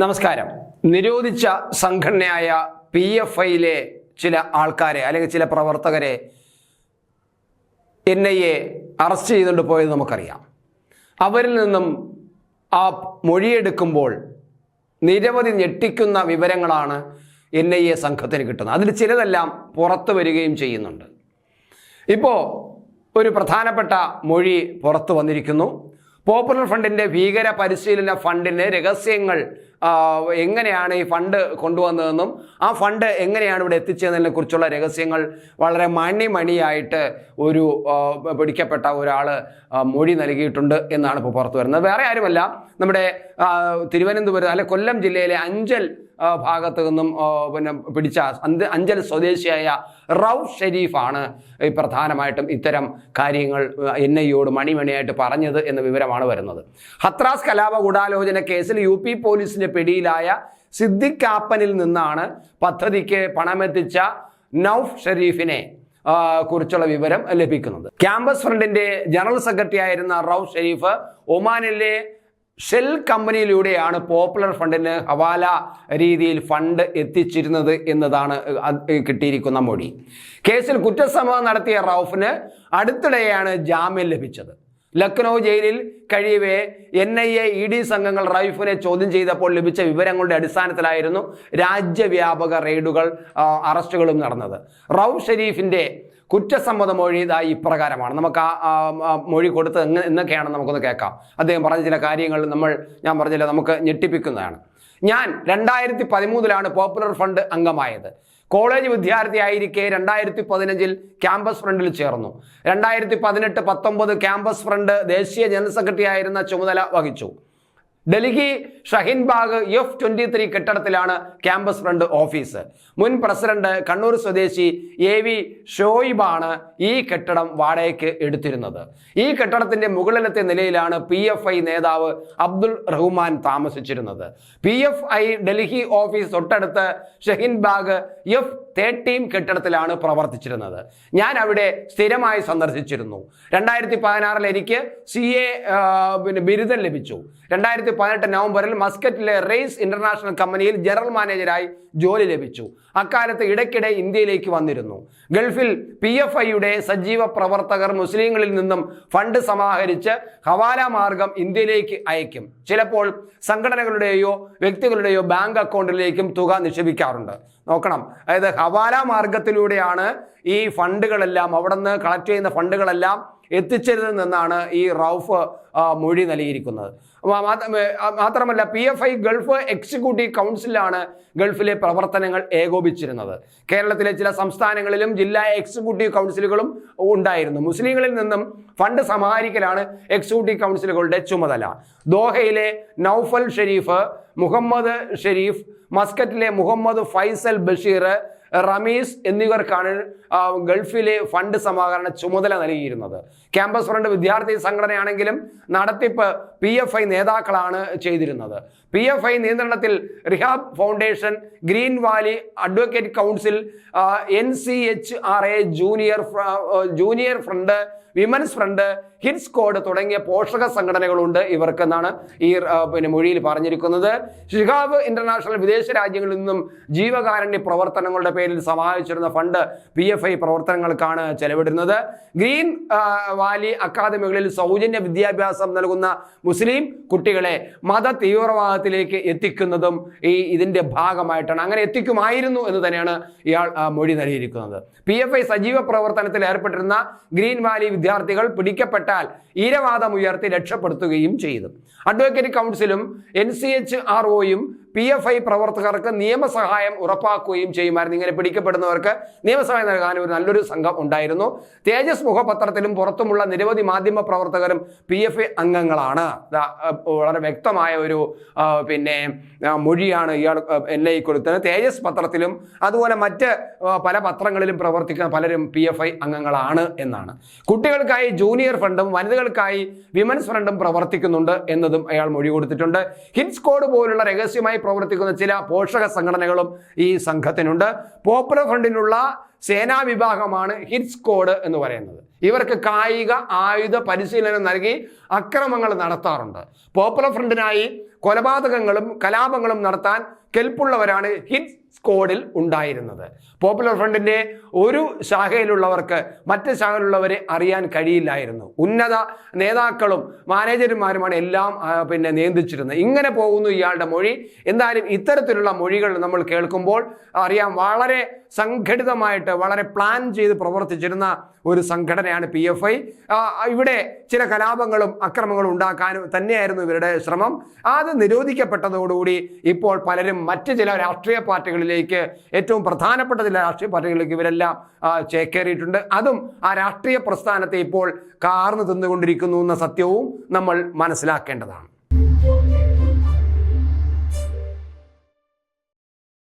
നമസ്കാരം. നിരോധിച്ച സംഘടനയായ പി എഫ് ഐയിലെ ചില ആൾക്കാരെ അല്ലെങ്കിൽ ചില പ്രവർത്തകരെ എൻ ഐ എ അറസ്റ്റ് ചെയ്തുകൊണ്ട് പോയത് നമുക്കറിയാം. അവരിൽ നിന്നും ആ മൊഴിയെടുക്കുമ്പോൾ നിരവധി ഞെട്ടിക്കുന്ന വിവരങ്ങളാണ് എൻ ഐ എ സംഘത്തിന് കിട്ടുന്നത്. അതിൽ ചിലതെല്ലാം പുറത്തു വരികയും ചെയ്യുന്നുണ്ട്. ഇപ്പോൾ ഒരു പ്രധാനപ്പെട്ട മൊഴി പുറത്തു വന്നിരിക്കുന്നു. പോപ്പുലർ ഫണ്ടിന്റെ ഭീകര പരിശീലന ഫണ്ടിന് രഹസ്യങ്ങൾ എങ്ങനെയാണ് ഈ ഫണ്ട് കൊണ്ടുവന്നതെന്നും ആ ഫണ്ട് എങ്ങനെയാണ് ഇവിടെ എത്തിച്ചതിനെ കുറിച്ചുള്ള രഹസ്യങ്ങൾ വളരെ മണിമണിയായിട്ട് ഒരു പിടിക്കപ്പെട്ട ഒരാൾ മൊഴി നൽകിയിട്ടുണ്ട് എന്നാണ് ഇപ്പോൾ പുറത്തു വരുന്നത്. വേറെ ആരുമല്ല നമ്മുടെ തിരുവനന്തപുരം അല്ലെ കൊല്ലം ജില്ലയിലെ അഞ്ചൽ ഭാഗത്തു നിന്നും പിന്നെ പിടിച്ച അഞ്ചൽ സ്വദേശിയായ റൌഫ് ഷെരീഫാണ് പ്രധാനമായിട്ടും ഇത്തരം കാര്യങ്ങൾ എൻ ഐയോട് മണിമണിയായിട്ട് പറഞ്ഞത് എന്ന വിവരമാണ് വരുന്നത്. ഹത്രാസ് കലാപ ഗൂഢാലോചന കേസിൽ യു പി പോലീസിന്റെ പിടിയിലായ സിദ്ദിഖ് കാപ്പനിൽ നിന്നാണ് പദ്ധതിക്ക് പണമെത്തിച്ച നൌഫ് ഷെരീഫിനെ കുറിച്ചുള്ള വിവരം ലഭിക്കുന്നത്. ക്യാമ്പസ് ഫ്രണ്ടിന്റെ ജനറൽ സെക്രട്ടറി ആയിരുന്ന റൌഫ് ഷെരീഫ് ഒമാനിലെ ഷെൽ കമ്പനിയിലൂടെയാണ് പോപ്പുലർ ഫണ്ടിന് ഹവാല രീതിയിൽ ഫണ്ട് എത്തിച്ചിരുന്നത് എന്നതാണ് കിട്ടിയിരിക്കുന്ന മൊഴി. കേസിൽ കുറ്റസമ്മതം നടത്തിയ റൌഫിന് അടുത്തിടെയാണ് ജാമ്യം ലഭിച്ചത്. ലക്നൗ ജയിലിൽ കഴിയവേ N I A E D സംഘങ്ങൾ റൈഫിനെ ചോദ്യം ചെയ്തപ്പോൾ ലഭിച്ച വിവരങ്ങളുടെ അടിസ്ഥാനത്തിലായിരുന്നു രാജ്യവ്യാപക റെയ്ഡുകൾ അറസ്റ്റുകളും നടന്നത്. റൌഫ് ഷെരീഫിന്റെ കുറ്റസമ്മത മൊഴി ഇതാ ഇപ്രകാരമാണ്. നമുക്ക് ആ മൊഴി എങ്ങനെ എന്നൊക്കെയാണ് നമുക്കൊന്ന് കേൾക്കാം. അദ്ദേഹം പറഞ്ഞ ചില കാര്യങ്ങൾ നമ്മൾ ഞാൻ പറഞ്ഞില്ല നമുക്ക് ഞെട്ടിപ്പിക്കുന്നതാണ്. ഞാൻ രണ്ടായിരത്തി പതിമൂന്നിലാണ് പോപ്പുലർ ഫണ്ട് അംഗമായത്. കോളേജ് വിദ്യാർത്ഥിയായിരിക്കെ രണ്ടായിരത്തി പതിനഞ്ചിൽ ക്യാമ്പസ് ഫ്രണ്ടിൽ ചേർന്നു. രണ്ടായിരത്തി പതിനെട്ട് പത്തൊമ്പത് ക്യാമ്പസ് ഫ്രണ്ട് ദേശീയ ജനറൽ സെക്രട്ടറി ആയിരുന്ന ചുമതല വഹിച്ചു. Delhi Shaheen Bagh F twenty three കെട്ടിടത്തിലാണ് campus front office. മുൻ പ്രസിഡന്റ് കണ്ണൂർ സ്വദേശി എ വി ഷോയിബാണ് ഈ കെട്ടിടം വാടകയ്ക്ക് എടുത്തിരുന്നത്. ഈ കെട്ടിടത്തിന്റെ മുകളിലത്തെ നിലയിലാണ് പി എഫ് ഐ നേതാവ് അബ്ദുൾ റഹ്മാൻ താമസിച്ചിരുന്നത്. P F I Delhi office തൊട്ടടുത്ത് ഷഹിൻ ബാഗ് എഫ് തേർട്ടീൻ കെട്ടിടത്തിലാണ് പ്രവർത്തിച്ചിരുന്നത്. ഞാൻ അവിടെ സ്ഥിരമായി സന്ദർശിച്ചിരുന്നു. രണ്ടായിരത്തി പതിനാറിൽ എനിക്ക് സി എ പിന്നെ ബിരുദം ലഭിച്ചു. രണ്ടായിരത്തി പതിനെട്ട് നവംബറിൽ മസ്കറ്റിലെ റെയ്സ് ഇന്റർനാഷണൽ കമ്പനിയിൽ ജനറൽ മാനേജരായി ജോലി ലഭിച്ചു. അക്കാലത്ത് ഇടയ്ക്കിടെ ഇന്ത്യയിലേക്ക് വന്നിരുന്നു. ഗൾഫിൽ പി എഫ് ഐയുടെ സജീവ പ്രവർത്തകർ മുസ്ലിങ്ങളിൽ നിന്നും ഫണ്ട് സമാഹരിച്ച് ഹവാല മാർഗം ഇന്ത്യയിലേക്ക് അയക്കും. ചിലപ്പോൾ സംഘടനകളുടെയോ വ്യക്തികളുടെയോ ബാങ്ക് അക്കൗണ്ടിലേക്കും തുക നിക്ഷേപിക്കാറുണ്ട്. നോക്കണം. അതായത് ഹവാല മാർഗത്തിലൂടെയാണ് ഈ ഫണ്ടുകളെല്ലാം അവിടെ നിന്ന് കളക്ട് ചെയ്യുന്ന ഫണ്ടുകളെല്ലാം എത്തിച്ചേരുന്നതെന്നാണ് ഈ റൌഫ് മൊഴി നൽകിയിരിക്കുന്നത്. മാത്രമല്ല P F I Gulf executive കൗൺസിലാണ് ഗൾഫിലെ പ്രവർത്തനങ്ങൾ ഏകോപിച്ചിരുന്നത്. കേരളത്തിലെ ചില സംസ്ഥാനങ്ങളിലും ജില്ലാ എക്സിക്യൂട്ടീവ് കൗൺസിലുകളും ഉണ്ടായിരുന്നു. മുസ്ലിങ്ങളിൽ നിന്നും ഫണ്ട് സമാഹരിക്കലാണ് എക്സിക്യൂട്ടീവ് കൗൺസിലുകളുടെ ചുമതല. ദോഹയിലെ നൌഫൽ ഷെരീഫ് മുഹമ്മദ് ഷെരീഫ് മസ്കറ്റിലെ മുഹമ്മദ് ഫൈസൽ ബഷീർ റമീസ് എന്നിവർക്കാണ് ഗൾഫിലെ ഫണ്ട് സമാഹരണ ചുമതല നൽകിയിരുന്നത്. ക്യാമ്പസ് ഫ്രണ്ട് വിദ്യാർത്ഥി സംഘടനയാണെങ്കിലും നടത്തിപ്പ് പി എഫ് ഐ നേതാക്കളാണ് ചെയ്തിരുന്നത്. പി എഫ് ഐ നിയന്ത്രണത്തിൽ rehab foundation green valley advocate council N C H R A junior junior front women's front hits code തുടങ്ങിയ പോഷക സംഘടനകളുണ്ട് ഇവർക്ക് എന്നാണ് ഈ പിന്നെ മൊഴിയിൽ പറഞ്ഞിരിക്കുന്നത്. ഷിഹാബ് ഇന്റർനാഷണൽ വിദേശ രാജ്യങ്ങളിൽ നിന്നും ജീവകാരുണ്യ പ്രവർത്തനങ്ങളുടെ പേരിൽ സമാഹരിച്ചിരുന്ന ഫണ്ട് പി എഫ് ഐ പ്രവർത്തനങ്ങൾക്കാണ് ചെലവിടുന്നത്. ഗ്രീൻ വാലി അക്കാദമികളിൽ സൗജന്യ വിദ്യാഭ്യാസം നൽകുന്ന മുസ്ലിം കുട്ടികളെ മത തീവ്രവാദത്തിലേക്ക് എത്തിക്കുന്നതും ഈ ഇതിന്റെ ഭാഗമായിട്ടാണ്. അങ്ങനെ എത്തിക്കുമായിരുന്നു എന്ന് തന്നെയാണ് ഇയാൾ മൊഴി നൽകിയിരിക്കുന്നത്. പി എഫ് ഐ സജീവ പ്രവർത്തനത്തിൽ ഏർപ്പെട്ടിരുന്ന ഗ്രീൻ വാലി വിദ്യാർത്ഥികൾ പിടിക്കപ്പെട്ടാൽ ഈരവാദം ഉയർത്തി രക്ഷപ്പെടുത്തുകയും ചെയ്തു. അഡ്വക്കേറ്റ് കൗൺസിലും എൻ സി എച്ച് ആർ ഒയും പി എഫ് ഐ പ്രവർത്തകർക്ക് നിയമസഹായം ഉറപ്പാക്കുകയും ചെയ്യുമായിരുന്നു. ഇങ്ങനെ പിടിക്കപ്പെടുന്നവർക്ക് നിയമസഹായം നൽകാൻ ഒരു നല്ലൊരു സംഘം ഉണ്ടായിരുന്നു. തേജസ് മുഖപത്രത്തിലും പുറത്തുമുള്ള നിരവധി മാധ്യമ പ്രവർത്തകരും പി എഫ് ഐ അംഗങ്ങളാണ്. വളരെ വ്യക്തമായ ഒരു പിന്നെ മൊഴിയാണ് ഇയാൾ എൻ ഐ കൊടുത്തത്. തേജസ് പത്രത്തിലും അതുപോലെ മറ്റ് പല പത്രങ്ങളിലും പ്രവർത്തിക്കുന്ന പലരും പി എഫ് ഐ അംഗങ്ങളാണ് എന്നാണ്. കുട്ടികൾക്കായി ജൂനിയർ ഫണ്ടും വനിതകൾക്കായി വിമൻസ് ഫ്രണ്ടും പ്രവർത്തിക്കുന്നുണ്ട് എന്നതും അയാൾ മൊഴി കൊടുത്തിട്ടുണ്ട്. ഹിൻസ് കോഡ് പോലുള്ള രഹസ്യമായി പ്രവർത്തിക്കുന്ന ചില പോഷക സംഘടനകളും ഈ സംഘത്തിനുണ്ട്. പോപ്പുലർ ഫ്രണ്ടിനുള്ള സേനാ വിഭാഗമാണ് ഹിറ്റ്സ് കോഡ് എന്ന് പറയുന്നത്. ഇവർക്ക് കായിക ആയുധ പരിശീലനം നൽകി അക്രമങ്ങൾ നടത്താറുണ്ട്. പോപ്പുലർ ഫ്രണ്ടിനായി കൊലപാതകങ്ങളും കലാപങ്ങളും നടത്താൻ കെൽപ്പുള്ളവരാണ് ഹിറ്റ് സ്ക്വാഡിൽ ഉണ്ടായിരുന്നത്. പോപ്പുലർ ഫ്രണ്ടിന്റെ ഒരു ശാഖയിലുള്ളവർക്ക് മറ്റ് ശാഖയിലുള്ളവരെ അറിയാൻ കഴിയില്ലായിരുന്നു. ഉന്നത നേതാക്കളും മാനേജർമാരുമാണ് എല്ലാം പിന്നെ നിയന്ത്രിച്ചിരുന്നത്. ഇങ്ങനെ പോകുന്നു ഇയാളുടെ മൊഴി. എന്തായാലും ഇത്തരത്തിലുള്ള മൊഴികൾ നമ്മൾ കേൾക്കുമ്പോൾ അറിയാം വളരെ സംഘടിതമായിട്ട് വളരെ പ്ലാൻ ചെയ്ത് പ്രവർത്തിച്ചിരുന്ന ഒരു സംഘടനയാണ് പി എഫ് ഐ ഇവിടെ ചില കലാപങ്ങളും അക്രമങ്ങളും ഉണ്ടാക്കാനും തന്നെയായിരുന്നു ഇവരുടെ ശ്രമം. അത് നിരോധിക്കപ്പെട്ടതോടുകൂടി ഇപ്പോൾ പലരും മറ്റ് ചില രാഷ്ട്രീയ പാർട്ടികളിലേക്ക് ഏറ്റവും പ്രധാനപ്പെട്ട ചില രാഷ്ട്രീയ പാർട്ടികളിലേക്ക് ഇവരെല്ലാം ചേക്കേറിയിട്ടുണ്ട്. അതും ആ രാഷ്ട്രീയ പ്രസ്ഥാനത്തെ ഇപ്പോൾ കാർന്നു തിന്നുകൊണ്ടിരിക്കുന്നു എന്ന സത്യവും നമ്മൾ മനസ്സിലാക്കേണ്ടതാണ്.